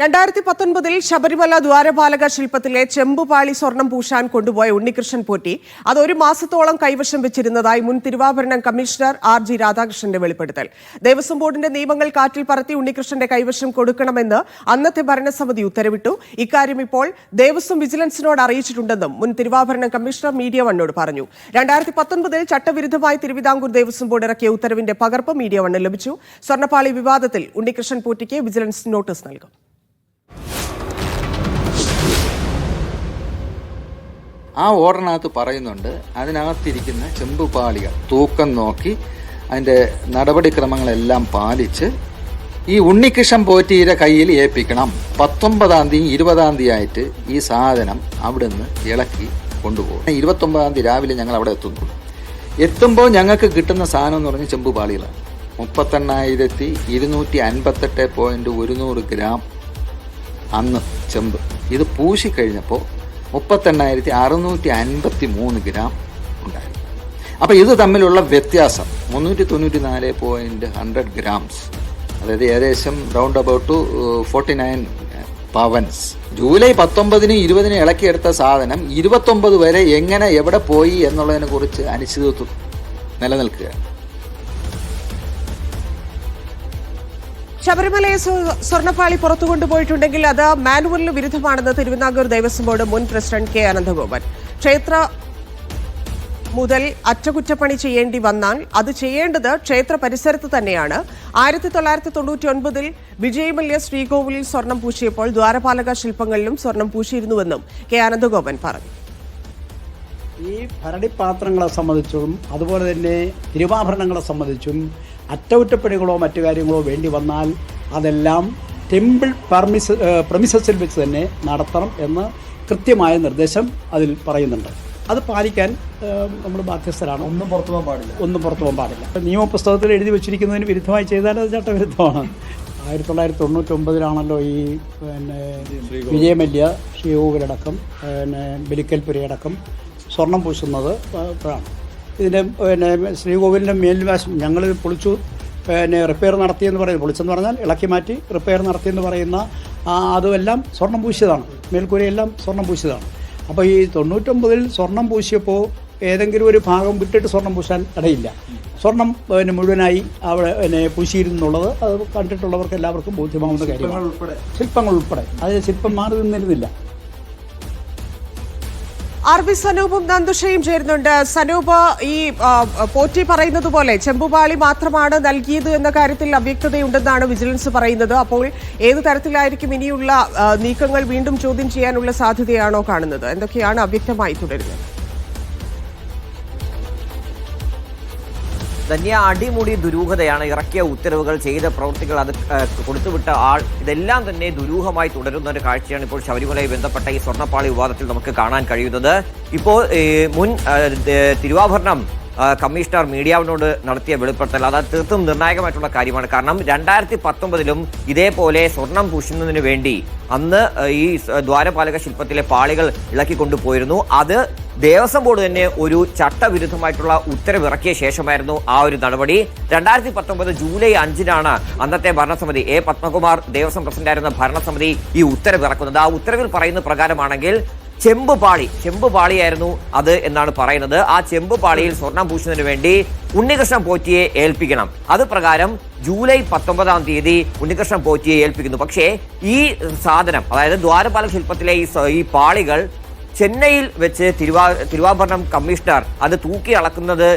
രണ്ടായിരത്തി പത്തൊൻപതിൽ ശബരിമല ദ്വാരപാലക ശില്പത്തിലെ ചെമ്പുപാളി സ്വർണം പൂശാൻ കൊണ്ടുപോയ ഉണ്ണികൃഷ്ണൻ പോറ്റി. അത് ഒരു മാസത്തോളം കൈവശം വെച്ചിരുന്നതായി മുൻ തിരുവാഭരണം കമ്മീഷണർ ആർ ജി രാധാകൃഷ്ണന്റെ വെളിപ്പെടുത്തൽ. ദേവസ്വം ബോർഡിന്റെ നിയമങ്ങൾ കാറ്റിൽ പറത്തി ഉണ്ണികൃഷ്ണന്റെ കൈവശം കൊടുക്കണമെന്ന് അന്നത്തെ ഭരണസമിതി ഉത്തരവിട്ടു. ഇക്കാര്യം ഇപ്പോൾ ദേവസ്വം വിജിലൻസിനോട് അറിയിച്ചിട്ടുണ്ടെന്നും മുൻ തിരുവാഭരണം കമ്മീഷണർ മീഡിയ വണ്ണോട് പറഞ്ഞു. രണ്ടായിരത്തി പത്തൊൻപതിൽ ചട്ടവിരുദ്ധമായി തിരുവിതാംകൂർ ദേവസ്വം ബോർഡ് ഇറക്കിയ ഉത്തരവിന്റെ പകർപ്പ് മീഡിയ വണ്ണിൽ ലഭിച്ചു. സ്വർണപ്പാളി വിവാദത്തിൽ ഉണ്ണികൃഷ്ണൻ പോറ്റിക്ക് വിജിലൻസ് നോട്ടീസ് നൽകും. ആ ഓർഡറിനകത്ത് പറയുന്നുണ്ട് അതിനകത്തിരിക്കുന്ന ചെമ്പുപാളികൾ തൂക്കം നോക്കി അതിന്റെ നടപടിക്രമങ്ങളെല്ലാം പാലിച്ച് ഈ ഉണ്ണികൃഷ്ണൻ പോറ്റിയുടെ കയ്യിൽ ഏൽപ്പിക്കണം. പത്തൊമ്പതാം തീയതി ഇരുപതാം തീയതി ആയിട്ട് ഈ സാധനം അവിടുന്ന് ഇളക്കി കൊണ്ടുപോകും. ഇരുപത്തൊമ്പതാം തീയതി രാവിലെ ഞങ്ങൾ അവിടെ എത്തുന്നു. എത്തുമ്പോൾ ഞങ്ങൾക്ക് കിട്ടുന്ന സാധനം എന്ന് പറഞ്ഞാൽ ചെമ്പുപാളികളാണ് മുപ്പത്തെണ്ണായിരത്തി ഇരുന്നൂറ്റി അൻപത്തെട്ട് പോയിന്റ് ഒരുന്നൂറ് ഗ്രാം അന്ന് ചെമ്പ്. ഇത് പൂശിക്കഴിഞ്ഞപ്പോൾ മുപ്പത്തെണ്ണായിരത്തി അറുന്നൂറ്റി അൻപത്തി മൂന്ന് ഗ്രാം ഉണ്ടായിരുന്നു. അപ്പോൾ ഇത് തമ്മിലുള്ള വ്യത്യാസം മുന്നൂറ്റി തൊണ്ണൂറ്റി നാല് പോയിന്റ് ഹൺഡ്രഡ് ഗ്രാംസ് അതായത് ഏകദേശം round about forty nine പവൻസ് July പത്തൊമ്പതിന് ഇരുപതിന് ഇളക്കിയെടുത്ത സാധനം ഇരുപത്തൊമ്പത് വരെ എങ്ങനെ എവിടെ പോയി എന്നുള്ളതിനെ കുറിച്ച് അനിശ്ചിതത്വം നിലനിൽക്കുകയാണ്. ശബരിമലയെ സ്വ- സ്വർണപ്പാളി പുറത്തു കൊണ്ടുപോയിട്ടുണ്ടെങ്കിൽ അത് മാനുവലിന് വിരുദ്ധമാണെന്ന് തിരുവിതാംകൂർ ദേവസ്വം ബോർഡ് മുൻ പ്രസിഡന്റ് കെ അനന്തഗോപൻ. ക്ഷേത്ര മുതൽ അറ്റകുറ്റപ്പണി ചെയ്യേണ്ടി വന്നാൽ അത് ചെയ്യേണ്ടത് ക്ഷേത്ര പരിസരത്ത് തന്നെയാണ്. ആയിരത്തി തൊള്ളായിരത്തി തൊണ്ണൂറ്റി ഒൻപതിൽ വിജയമല്യ ശ്രീകോവിലിൽ സ്വർണം പൂശിയപ്പോൾ ദ്വാരപാലക ശില്പങ്ങളിലും സ്വർണം പൂശിയിരുന്നുവെന്നും കെ അനന്തഗോപൻ പറഞ്ഞു. ഈ ഭരണിപ്പാത്രങ്ങളെ സംബന്ധിച്ചും അതുപോലെ തന്നെ തിരുവാഭരണങ്ങളെ സംബന്ധിച്ചും അറ്റകുറ്റപ്പണികളോ മറ്റു കാര്യങ്ങളോ വേണ്ടി വന്നാൽ അതെല്ലാം ടെമ്പിൾ പെർമിസ് പ്രമിസസിൽ വെച്ച് തന്നെ നടത്തണം എന്ന് കൃത്യമായ നിർദ്ദേശം അതിൽ പറയുന്നുണ്ട്. അത് പാലിക്കാൻ നമ്മൾ ബാധ്യസ്ഥരാണ്. ഒന്നും പുറത്തു പോകാൻ പാടില്ല. ഒന്നും പുറത്തു പോകാൻ പാടില്ല. നിയമപുസ്തകത്തിൽ എഴുതി വെച്ചിരിക്കുന്നതിന് വിരുദ്ധമായി ചെയ്താൽ അത് ചട്ടവിരുദ്ധമാണ്. ആയിരത്തി തൊള്ളായിരത്തി തൊണ്ണൂറ്റൊമ്പതിലാണല്ലോ ഈ പിന്നെ വിജയമല്യ ശ്രീകോവിലടക്കം പിന്നെ ബലിക്കൽപുരയടക്കം സ്വർണം പൂശുന്നത് ഇപ്പോഴാണ് ഇതിന്റെ പിന്നെ ശ്രീകോവിലിന്റെ മേൽവാശം ഞങ്ങൾ പൊളിച്ചു പിന്നെ റിപ്പയർ നടത്തിയെന്ന് പറയുന്നത് പൊളിച്ചെന്ന് പറഞ്ഞാൽ ഇളക്കി മാറ്റി റിപ്പയർ നടത്തിയെന്ന് പറയുന്ന അതുമെല്ലാം സ്വർണം പൂശിയതാണ്. മേൽക്കൂരയെല്ലാം സ്വർണം പൂശിയതാണ്. അപ്പോൾ ഈ തൊണ്ണൂറ്റൊമ്പതിൽ സ്വർണം പൂശിയപ്പോൾ ഏതെങ്കിലും ഒരു ഭാഗം വിട്ടിട്ട് സ്വർണം പൂശാൻ ഇടയില്ല. സ്വർണം പിന്നെ മുഴുവനായി അവിടെ പിന്നെ പൂശിയിരുന്നുള്ളത് അത് കണ്ടിട്ടുള്ളവർക്ക് എല്ലാവർക്കും ബോധ്യമാവുന്ന കാര്യമാണ്. ശില്പങ്ങൾ ഉൾപ്പെടെ. അതിൽ ശില്പം മാറി നിന്നിരുന്നില്ല. ആർ വി സനൂപും നന്ദുഷയും ചേരുന്നുണ്ട്. സനൂപ് ഈ പോറ്റി പറയുന്നത് പോലെ ചെമ്പുപാളി മാത്രമാണ് നൽകിയത് എന്ന കാര്യത്തിൽ അവ്യക്തതയുണ്ടെന്നാണ് വിജിലൻസ് പറയുന്നത്. അപ്പോൾ ഏത് തരത്തിലായിരിക്കും ഇനിയുള്ള നീക്കങ്ങൾ വീണ്ടും ചോദ്യം ചെയ്യാനുള്ള സാധ്യതയാണോ കാണുന്നത്? എന്തൊക്കെയാണ് അവ്യക്തമായി തുടരുന്നത്? ധന്യ അടിമുടി ദുരൂഹതയാണ് ഇറക്കിയ ഉത്തരവുകൾ ചെയ്ത പ്രവൃത്തികൾ അത് കൊടുത്തുവിട്ട ആൾ. ഇതെല്ലാം തന്നെ ദുരൂഹമായി തുടരുന്ന ഒരു കാഴ്ചയാണ് ഇപ്പോൾ ശബരിമലയെ ബന്ധപ്പെട്ട ഈ സ്വർണപ്പാളി വിവാദത്തിൽ നമുക്ക് കാണാൻ കഴിയുന്നത്. ഇപ്പോൾ മുൻ തിരുവാഭരണം കമ്മീഷണർ മീഡിയാവിനോട് നടത്തിയ വെളിപ്പെടുത്തൽ. അത് തീർത്തും നിർണായകമായിട്ടുള്ള കാര്യമാണ്. കാരണം രണ്ടായിരത്തി പത്തൊമ്പതിലും ഇതേപോലെ സ്വർണം പൂശുന്നതിന് വേണ്ടി അന്ന് ഈ ദ്വാരപാലക ശില്പത്തിലെ പാളികൾ ഇളക്കിക്കൊണ്ടുപോയിരുന്നു അത് ദേവസ്വം ബോർഡ് തന്നെ ഒരു ചട്ടവിരുദ്ധമായിട്ടുള്ള ഉത്തരവ് ഇറക്കിയ ശേഷമായിരുന്നു ആ ഒരു നടപടി. രണ്ടായിരത്തി പത്തൊമ്പത് ജൂലൈ അഞ്ചിനാണ് അന്നത്തെ ഭരണസമിതി എ പത്മകുമാർ ദേവസ്വം പ്രസിഡന്റായിരുന്ന ഭരണസമിതി ഈ ഉത്തരവ് ഇറക്കുന്നത്. ആ ഉത്തരവിൽ പറയുന്ന പ്രകാരമാണെങ്കിൽ ചെമ്പ് പാളി. ചെമ്പ് പാളിയായിരുന്നു അത് എന്നാണ് പറയുന്നത്. ആ ചെമ്പ് പാളിയിൽ സ്വർണം പൂശുന്നതിന് വേണ്ടി ഉണ്ണികൃഷ്ണൻ പോറ്റിയെ ഏൽപ്പിക്കണം. അത് പ്രകാരം ജൂലൈ പത്തൊമ്പതാം തീയതി ഉണ്ണികൃഷ്ണൻ പോറ്റിയെ ഏൽപ്പിക്കുന്നു. പക്ഷേ ഈ സാധനം അതായത് ദ്വാരപാലക ശില്പത്തിലെ ഈ പാളികൾ ചെന്നൈയിൽ വെച്ച് തിരുവാ തിരുവാഭരണം കമ്മീഷണർ അത് തൂക്കി അളക്കുന്നത്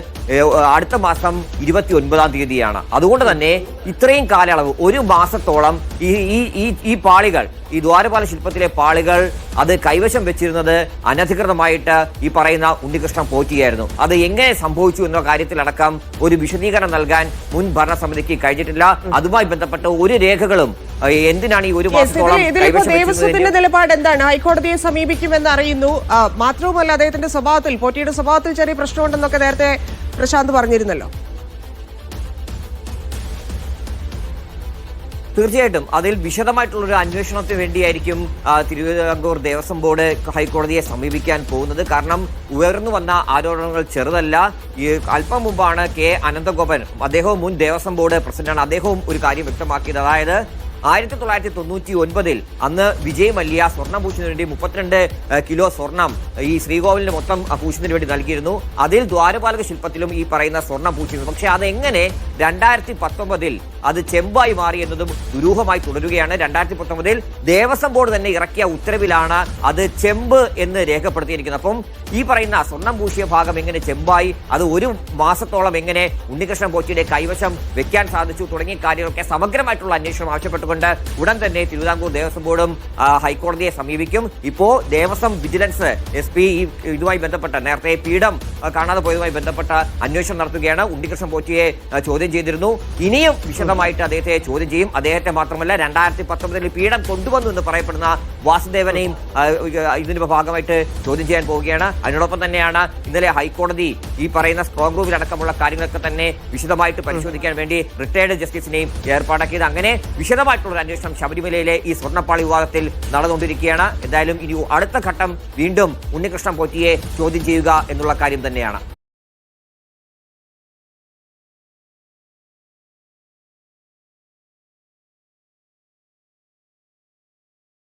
അടുത്ത മാസം ഇരുപത്തി ഒൻപതാം തീയതിയാണ്. അതുകൊണ്ട് തന്നെ ഇത്രയും കാലയളവ് ഒരു മാസത്തോളം ഈ ഈ ഈ പാളികൾ ഈ ദ്വാരപാല ശില്പത്തിലെ പാളികൾ അത് കൈവശം വെച്ചിരുന്നത് അനധികൃതമായിട്ട് ഈ പറയുന്ന ഉണ്ണികൃഷ്ണൻ പോറ്റിയായിരുന്നു. അത് എങ്ങനെ സംഭവിച്ചു എന്ന കാര്യത്തിലടക്കം ഒരു വിശദീകരണം നൽകാൻ മുൻ ഭരണസമിതിക്ക് കഴിഞ്ഞിട്ടില്ല. അതുമായി ബന്ധപ്പെട്ട ഒരു രേഖകളും എന്തിനാണ് ഈ ഒരു മാസത്തോളം ദേവസ്വത്തിന്റെ നിലപാട് എന്താണ്? ഹൈക്കോടതിയെ സമീപിക്കുമെന്ന് അറിയുന്നു. മാത്രവുമല്ല അദ്ദേഹത്തിന്റെ സ്വഭാവത്തിൽ പോറ്റിയുടെ സ്വഭാവത്തിൽ ചെറിയ പ്രശ്നമുണ്ടെന്നൊക്കെ നേരത്തെ പ്രശാന്ത് പറഞ്ഞിരുന്നല്ലോ. തീർച്ചയായിട്ടും. അതിൽ വിശദമായിട്ടുള്ള ഒരു അന്വേഷണത്തിന് വേണ്ടിയായിരിക്കും തിരുവിതാംകൂർ ദേവസ്വം ബോർഡ് ഹൈക്കോടതിയെ സമീപിക്കാൻ പോകുന്നത്. കാരണം ഉയർന്നു വന്ന ആരോപണങ്ങൾ ചെറുതല്ല. ഈ അല്പം മുമ്പാണ് കെ അനന്തഗോപൻ അദ്ദേഹവും മുൻ ദേവസ്വം ബോർഡ് പ്രസിഡന്റാണ്. അദ്ദേഹവും ഒരു കാര്യം വ്യക്തമാക്കിയത്. അതായത് ആയിരത്തി തൊള്ളായിരത്തി തൊണ്ണൂറ്റി ഒൻപതിൽ അന്ന് വിജയ് മല്യ സ്വർണം പൂശുന്നതിന് വേണ്ടി മുപ്പത്തിരണ്ട് കിലോ സ്വർണം ഈ ശ്രീകോവിലിന് മൊത്തം ഭൂഷണത്തിന് വേണ്ടി നൽകിയിരുന്നു. അതിൽ ദ്വാരപാലക ശില്പത്തിലും ഈ പറയുന്ന സ്വർണം പക്ഷേ പക്ഷെ അതെങ്ങനെ രണ്ടായിരത്തി പത്തൊമ്പതിൽ അത് ചെമ്പായി മാറി എന്നതും ദുരൂഹമായി തുടരുകയാണ്. രണ്ടായിരത്തി പത്തൊമ്പതിൽ ദേവസ്വം ബോർഡ് തന്നെ ഇറക്കിയ ഉത്തരവിലാണ് അത് ചെമ്പ് എന്ന് രേഖപ്പെടുത്തിയിരിക്കുന്നത്. അപ്പം ഈ പറയുന്ന സ്വർണം പൂശിയ ഭാഗം എങ്ങനെ ചെമ്പായി? അത് ഒരു മാസത്തോളം എങ്ങനെ ഉണ്ണികൃഷ്ണൻ പോറ്റിയുടെ കൈവശം വെക്കാൻ സാധിച്ചു? തുടങ്ങിയ കാര്യങ്ങളൊക്കെ സമഗ്രമായിട്ടുള്ള അന്വേഷണം ആവശ്യപ്പെട്ടുകൊണ്ട് ഉടൻ തന്നെ തിരുവിതാംകൂർ ദേവസ്വം ബോർഡും ഹൈക്കോടതിയെ സമീപിക്കും. ഇപ്പോ ദേവസ്വം വിജിലൻസ് എസ് പി ഇതുമായി ബന്ധപ്പെട്ട നേരത്തെ പീഠം കാണാതെ പോയതുമായി ബന്ധപ്പെട്ട അന്വേഷണം നടത്തുകയാണ്. ഉണ്ണികൃഷ്ണൻ പോറ്റിയെ ചോദ്യം ചെയ്തിരുന്നു. ഇനിയും വിശദമായിട്ട് അദ്ദേഹത്തെ ചോദ്യം ചെയ്യും. അദ്ദേഹത്തെ മാത്രമല്ല രണ്ടായിരത്തി പത്തൊമ്പതിൽ പീഠം കൊണ്ടുവന്നു എന്ന് പറയപ്പെടുന്ന വാസുദേവനെയും ഇതിന്റെ ഭാഗമായിട്ട് ചോദ്യം ചെയ്യാൻ പോവുകയാണ്. അതിനോടൊപ്പം തന്നെയാണ് ഇന്നലെ ഹൈക്കോടതി ഈ പറയുന്ന സ്ട്രോങ് റൂമിൽ അടക്കമുള്ള കാര്യങ്ങളൊക്കെ തന്നെ വിശദമായിട്ട് പരിശോധിക്കാൻ വേണ്ടി റിട്ടയർഡ് ജസ്റ്റിസിനെയും ഏർപ്പാടാക്കിയത്. അങ്ങനെ വിശദമായിട്ടുള്ള ഒരു അന്വേഷണം ശബരിമലയിലെ ഈ സ്വർണപ്പാളി വിവാദത്തിൽ നടന്നുകൊണ്ടിരിക്കുകയാണ്. എന്തായാലും ഇനി അടുത്ത ഘട്ടം വീണ്ടും ഉണ്ണികൃഷ്ണൻ പോറ്റിയെ ചോദ്യം ചെയ്യുക എന്നുള്ള കാര്യം തന്നെയാണ്.